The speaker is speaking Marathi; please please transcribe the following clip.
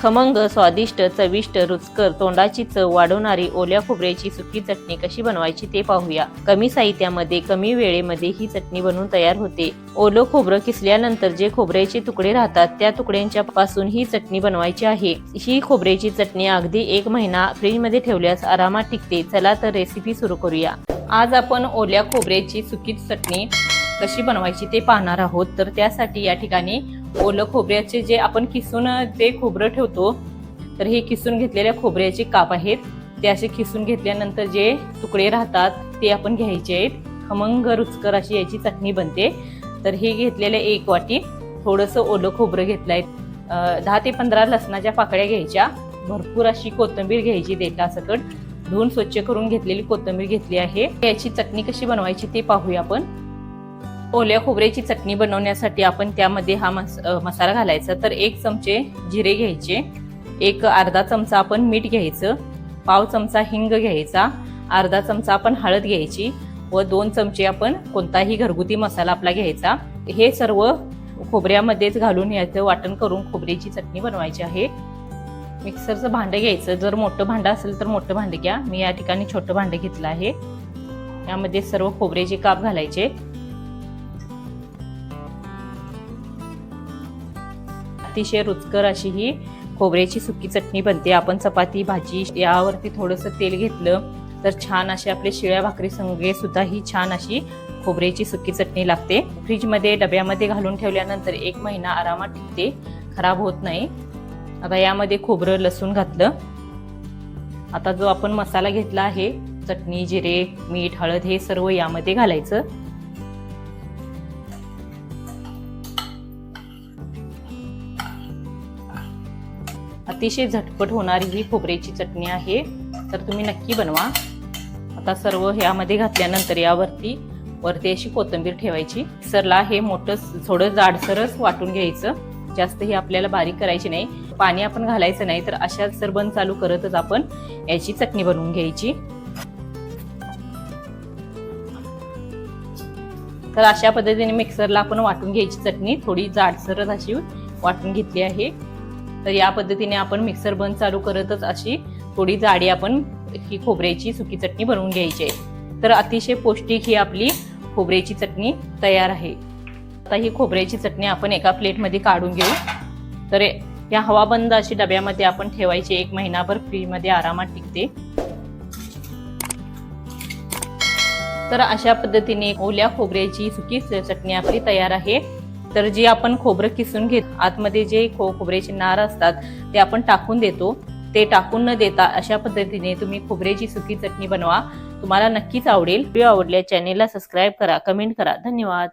खमंग स्वादिष्ट चविष्ट रुचकर तोंडाची चव वाढवणारी ओल्या खोबऱ्याची सुकी चटणी कशी बनवायची ते पाहूया. कमी साहित्यामध्ये कमी वेळेमध्ये ही चटणी बनवून तयार होते. ओलं खोबरं किसल्यानंतर जे खोबऱ्याचे तुकडे राहतात त्या तुकड्यांच्या पासून ही चटणी बनवायची आहे. ही खोबऱ्याची चटणी अगदी एक महिना फ्रीजमध्ये ठेवल्यास आरामात टिकते. चला तर रेसिपी सुरू करूया. आज आपण ओल्या खोबऱ्याची सुकी चटणी कशी बनवायची ते पाहणार आहोत. तर त्यासाठी या ठिकाणी ओलं खोबऱ्याचे जे आपण किसून ते खोबरं ठेवतो. तर हे किसून घेतलेल्या खोबऱ्याचे काप आहेत. ते असे किसून घेतल्यानंतर जे तुकडे राहतात ते आपण घ्यायचे आहेत. खमंग रुचकर अशी याची चटणी बनते. तर हे घेतलेले एक वाटी थोडंसं ओलं खोबरं घेतलं आहे दहा ते पंधरा लसणाच्या पाकळ्या घ्यायच्या. भरपूर अशी कोथिंबीर घ्यायची देठासकट. धुवून स्वच्छ करून घेतलेली कोथिंबीर घेतली आहे. याची चटणी कशी बनवायची ते पाहूया आपण. ओल्या खोबऱ्याची चटणी बनवण्यासाठी आपण त्यामध्ये हा मस मसाला घालायचा. तर एक चमचे जिरे घ्यायचे. एक अर्धा चमचा आपण मीठ घ्यायचं. पाव चमचा हिंग घ्यायचा. अर्धा चमचा आपण हळद घ्यायची व दोन चमचे आपण कोणताही घरगुती मसाला आपला घ्यायचा. हे सर्व खोबऱ्यामध्येच घालून याचं वाटण करून खोबऱ्याची चटणी बनवायची आहे. मिक्सरचं भांडं घ्यायचं. जर मोठं भांडं असेल तर मोठं भांडं घ्या. मी या ठिकाणी छोटं भांडं घेतलं आहे. यामध्ये सर्व खोबऱ्याचे काप घालायचे. अतिशय रुचकर अशी ही खोबऱ्याची सुकी चटणी बनते. आपण चपाती भाजी यावरती थोडंसं तेल घेतलं तर छान अशी आपले शिळ्या भाकरी संगे सुद्धा ही छान अशी खोबऱ्याची सुकी चटणी लागते. फ्रीजमध्ये डब्यामध्ये घालून ठेवल्यानंतर एक महिना आरामात टिकते खराब होत नाही. आता यामध्ये खोबरं लसूण घातलं. आता जो आपण मसाला घेतला आहे चटणी जिरे मीठ हळद हे सर्व यामध्ये घालायचं. अतिशय झटपट होणारी ही खोबऱ्याची चटणी आहे. तर तुम्ही नक्की बनवा. आता सर्व ह्यामध्ये घातल्यानंतर यावरती वरती अशी कोथिंबीर ठेवायची. सरला हे मोठं थोडं जाडसरच वाटून घ्यायचं. जास्त हे आपल्याला बारीक करायची नाही. पाणी आपण घालायचं नाही तर अशा सरबन चालू करतच आपण याची चटणी बनवून घ्यायची. तर अशा पद्धतीने मिक्सरला आपण वाटून घ्यायची चटणी. थोडी जाडसरच अशी वाटून घेतली आहे. तर या पद्धतीने आपण मिक्सर बंद चालू करतच अशी थोडी जाडी आपण ही खोबऱ्याची सुकी चटणी बनवून घ्यायची आहे. तर अतिशय पौष्टिक ही आपली खोबऱ्याची चटणी तयार आहे. आता ही खोबऱ्याची चटणी आपण एका प्लेटमध्ये काढून घेऊ. तर या हवाबंद अशी डब्यामध्ये आपण ठेवायची एक महिनाभर फ्रीजमध्ये आरामात टिकते. तर अशा पद्धतीने ओल्या खोबऱ्याची सुकी चटणी आपली तयार आहे. तर जी आपण खोबरं किसून घेत आतमध्ये जे खो खोबऱ्याचे नार असतात ते आपण टाकून देतो. ते टाकून न देता अशा पद्धतीने तुम्ही खोबऱ्याची सुकी चटणी बनवा. तुम्हाला नक्कीच आवडेल. व्हिडिओ आवडल्या चॅनेलला सबस्क्राईब करा कमेंट करा. धन्यवाद.